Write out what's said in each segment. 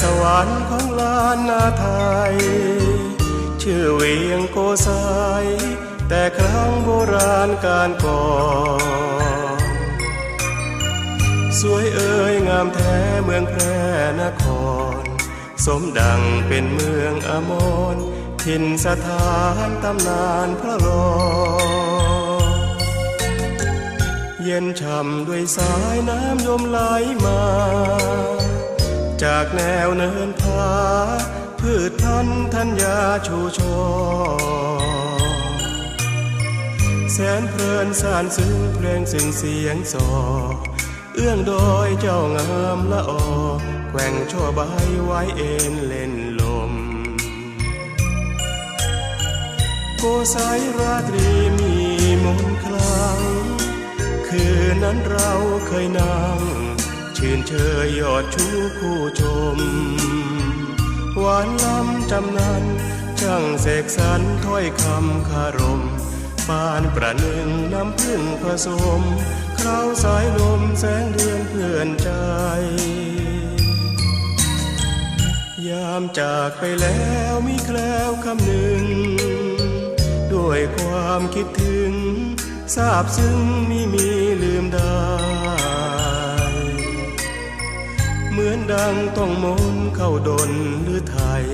สวรรค์ของลานนาไทย ชื่อเวียงโกสายแต่ครั้งโบราณการก่อนสวยเอ่ยงามแท้เมืองแพร่นคร สมดังเป็นเมืองอมรถิ่นสถานตำนานพระรอ เย็นช่ำด้วยสายน้ำยมไหลมา จากแนวเนินผาพืชพันธุ์ธัญญาชูชอแสนเพลินสานซึ้งเพลงสิ่งเสียงสอ เอื้องดอยเจ้างามละออแกว่งชั่วใบไว้เอ็นเล่นลม โกสายราตรีมีมนคลัง คืนนั้นเราเคยนั่ง ชื่นเชยยอดชูคู่ชม หวานล้ำจำนันช่างเสกสรรถ้อยคำคารมปานประหนึ่งน้ำพึ่งผสมคราวสายลมแสงเดือนเพื่อนใจ ยามจากไปแล้วมีแคล้วคำหนึ่ง ด้วยความคิดถึงทราบซึ้งไม่มี องมนเข้าดนหรือไทย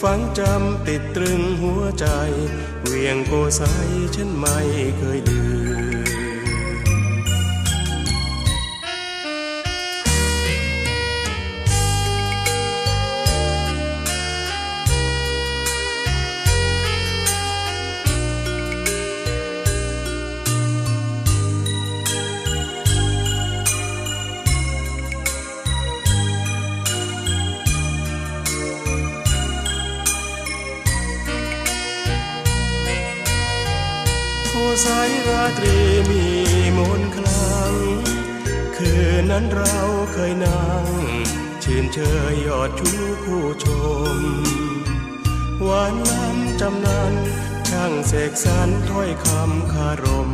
ฝังจำติดตรึงหัวใจ เวียงโกไซฉันไม่เคยลืม สายราตรีมีมนคลัง คืนนั้นเราเคยนั่ง ชื่นเชยยอดชูคู่ชม หวานล้ำจำนันช่างเสกสรรถ้อยคำคารม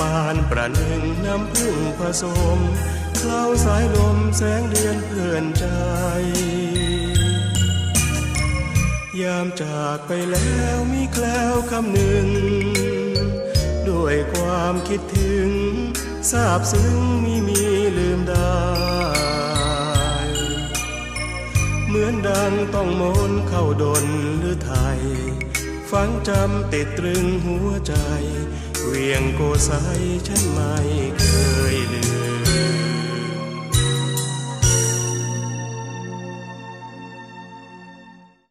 ปานประหนึ่งน้ำพึ่งผสมเคล้าสายลมแสงเดือนเพื่อนใจ ยามจากไปแล้วมีแคล้วคำหนึ่ง ด้วยความคิดถึงทราบซึ้งไม่มีลืมได้ เหมือนดังต้องมนต์เข้าดนหรือไทยฝังจำติดตรึงหัวใจ เวียงโกไซฉันไม่เคยลืม